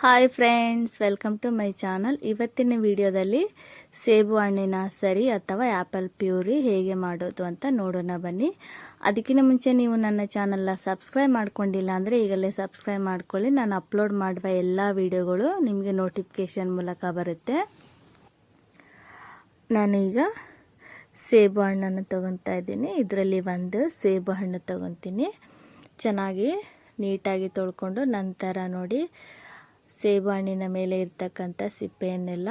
Hi friends, welcome to my channel. ಇವತ್ತಿನ ವಿಡಿಯೋದಲ್ಲಿ ಸೇಬು ಹಣ್ಣಿನ ಸರಿ ಅಥವಾ ಆ್ಯಪಲ್ ಪ್ಯೂರಿ ಹೇಗೆ ಮಾಡೋದು ಅಂತ ನೋಡೋಣ ಬನ್ನಿ. ಅದಕ್ಕಿಂತ ಮುಂಚೆ ನೀವು ನನ್ನ ಚಾನಲ್ನ ಸಬ್ಸ್ಕ್ರೈಬ್ ಮಾಡ್ಕೊಂಡಿಲ್ಲ ಅಂದರೆ ಈಗಲೇ ಸಬ್ಸ್ಕ್ರೈಬ್ ಮಾಡ್ಕೊಳ್ಳಿ. ನಾನು ಅಪ್ಲೋಡ್ ಮಾಡುವ ಎಲ್ಲ ವಿಡಿಯೋಗಳು ನಿಮಗೆ ನೋಟಿಫಿಕೇಷನ್ ಮೂಲಕ ಬರುತ್ತೆ. ನಾನೀಗ ಸೇಬು ಹಣ್ಣನ್ನು ತೊಗೊತಾ ಇದ್ದೀನಿ. ಇದರಲ್ಲಿ ಒಂದು ಸೇಬು ಹಣ್ಣು ತೊಗೊತೀನಿ ಚೆನ್ನಾಗಿ ನೀಟಾಗಿ ತೊಳ್ಕೊಂಡು ನಂತರ ನೋಡಿ ಸೇಬು ಹಣ್ಣಿನ ಮೇಲೆ ಇರ್ತಕ್ಕಂಥ ಸಿಪ್ಪೆಯನ್ನೆಲ್ಲ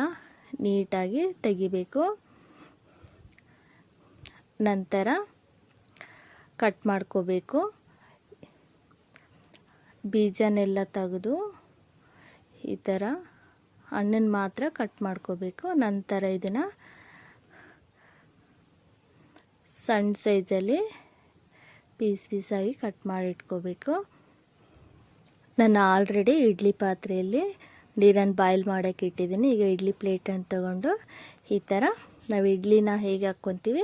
ನೀಟಾಗಿ ತೆಗಿಬೇಕು. ನಂತರ ಕಟ್ ಮಾಡ್ಕೋಬೇಕು. ಬೀಜನೆಲ್ಲ ತೆಗೆದು ಈ ಥರ ಹಣ್ಣನ್ನು ಮಾತ್ರ ಕಟ್ ಮಾಡ್ಕೋಬೇಕು. ನಂತರ ಇದನ್ನು ಸಣ್ಣ ಸೈಜಲ್ಲಿ ಪೀಸ್ ಪೀಸಾಗಿ ಕಟ್ ಮಾಡಿ ಇಟ್ಕೋಬೇಕು ನಾನು ಆಲ್ರೆಡಿ ಇಡ್ಲಿ ಪಾತ್ರೆಯಲ್ಲಿ ನೀರನ್ನು ಬಾಯ್ಲ್ ಮಾಡೋಕ್ಕೆ ಇಟ್ಟಿದ್ದೀನಿ. ಈಗ ಇಡ್ಲಿ ಪ್ಲೇಟನ್ನು ತಗೊಂಡು ಈ ಥರ ನಾವು ಇಡ್ಲಿನ ಹೇಗೆ ಹಾಕ್ಕೊತೀವಿ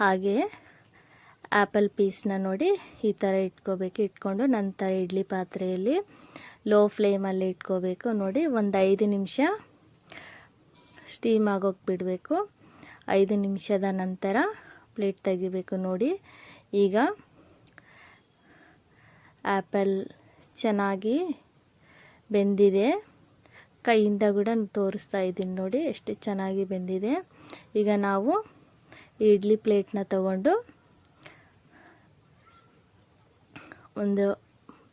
ಹಾಗೆಯೇ ಆ್ಯಪಲ್ ಪೀಸ್ನ ನೋಡಿ ಈ ಥರ ಇಟ್ಕೋಬೇಕು. ಇಟ್ಕೊಂಡು ನಂತರ ಇಡ್ಲಿ ಪಾತ್ರೆಯಲ್ಲಿ ಲೋ ಫ್ಲೇಮಲ್ಲಿ ಇಟ್ಕೋಬೇಕು. ನೋಡಿ ಒಂದು ಐದು ನಿಮಿಷ ಸ್ಟೀಮ್ ಆಗೋಕ್ಕೆ ಬಿಡಬೇಕು. ಐದು ನಿಮಿಷದ ನಂತರ ಪ್ಲೇಟ್ ತೆಗಿಬೇಕು ನೋಡಿ. ಈಗ ಆ್ಯಪಲ್ ಚೆನ್ನಾಗಿ ಬೆಂದಿದೆ. ಕೈಯಿಂದ ಕೂಡ ತೋರಿಸ್ತಾ ಇದ್ದೀನಿ ನೋಡಿ ಎಷ್ಟು ಚೆನ್ನಾಗಿ ಬೆಂದಿದೆ. ಈಗ ನಾವು ಇಡ್ಲಿ ಪ್ಲೇಟ್ನ ತಗೊಂಡು ಒಂದು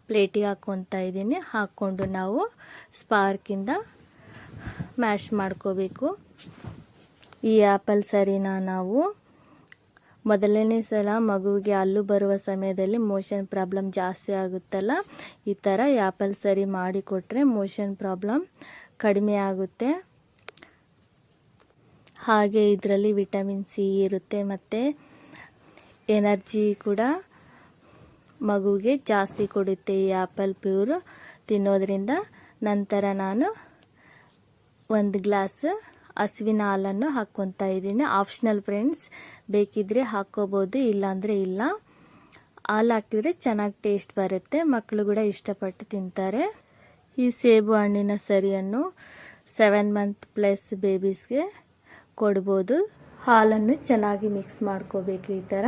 ಪ್ಲೇಟಿಗೆ ಹಾಕ್ಕೊತಾ ಇದ್ದೀನಿ. ಹಾಕ್ಕೊಂಡು ನಾವು ಸ್ಪಾರ್ಕಿಂದ ಮ್ಯಾಶ್ ಮಾಡ್ಕೋಬೇಕು. ಈ ಆ್ಯಪಲ್ ಸರಿನ ನಾವು ಮೊದಲನೇ ಸಲ ಮಗುವಿಗೆ ಅಲ್ಲು ಬರುವ ಸಮಯದಲ್ಲಿ ಮೋಷನ್ ಪ್ರಾಬ್ಲಮ್ ಜಾಸ್ತಿ ಆಗುತ್ತಲ್ಲ? ಈ ಥರ ಆ್ಯಪಲ್ ಸರಿ ಮಾಡಿಕೊಟ್ರೆ ಮೋಷನ್ ಪ್ರಾಬ್ಲಮ್ ಕಡಿಮೆ ಆಗುತ್ತೆ. ಹಾಗೆ ಇದರಲ್ಲಿ ವಿಟಮಿನ್ ಸಿ ಇರುತ್ತೆ ಮತ್ತು ಎನರ್ಜಿ ಕೂಡ ಮಗುವಿಗೆ ಜಾಸ್ತಿ ಕೊಡುತ್ತೆ ಈ ಆ್ಯಪಲ್ ಪ್ಯೂರು ತಿನ್ನೋದರಿಂದ. ನಂತರ ನಾನು ಒಂದು ಗ್ಲಾಸ್ ಹಸುವಿನ ಹಾಲನ್ನು ಹಾಕ್ಕೊತಾ ಇದ್ದೀನಿ. ಆಪ್ಷನಲ್ ಫ್ರೆಂಡ್ಸ್ ಬೇಕಿದ್ದರೆ ಹಾಕ್ಕೋಬೋದು, ಇಲ್ಲಾಂದರೆ ಇಲ್ಲ. ಹಾಲು ಹಾಕಿದರೆ ಚೆನ್ನಾಗಿ ಟೇಸ್ಟ್ ಬರುತ್ತೆ. ಮಕ್ಕಳು ಕೂಡ ಇಷ್ಟಪಟ್ಟು ತಿಂತಾರೆ. ಈ ಸೇಬು ಹಣ್ಣಿನ ಸರಿಯನ್ನು ಸೆವೆನ್ ಮಂತ್ ಪ್ಲಸ್ ಬೇಬೀಸ್ಗೆ ಕೊಡ್ಬೋದು. ಹಾಲನ್ನು ಚೆನ್ನಾಗಿ ಮಿಕ್ಸ್ ಮಾಡ್ಕೋಬೇಕು ಈ ಥರ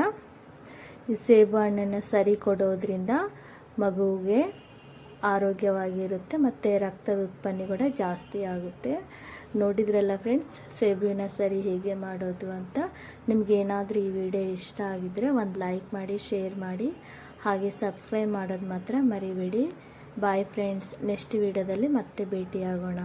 ಈ ಸೇಬು ಹಣ್ಣನ್ನು ಸರಿ ಕೊಡೋದ್ರಿಂದ ಮಗುವಿಗೆ ಆರೋಗ್ಯವಾಗಿರುತ್ತೆ ಮತ್ತು ರಕ್ತದ ಉತ್ಪನ್ನ ಕೂಡ ಜಾಸ್ತಿ ಆಗುತ್ತೆ. ನೋಡಿದ್ರಲ್ಲ ಫ್ರೆಂಡ್ಸ್ ಸೇಬಿನ ಸರಿ ಹೇಗೆ ಮಾಡೋದು ಅಂತ? ನಿಮಗೇನಾದರೂ ಈ ವಿಡಿಯೋ ಇಷ್ಟ ಆಗಿದ್ದರೆ ಒಂದು ಲೈಕ್ ಮಾಡಿ ಶೇರ್ ಮಾಡಿ. ಹಾಗೆ ಸಬ್ಸ್ಕ್ರೈಬ್ ಮಾಡೋದು ಮಾತ್ರ ಮರಿಬೇಡಿ. ಬಾಯ್ ಫ್ರೆಂಡ್ಸ್ ನೆಕ್ಸ್ಟ್ ವಿಡಿಯೋದಲ್ಲಿ ಮತ್ತೆ ಭೇಟಿಯಾಗೋಣ.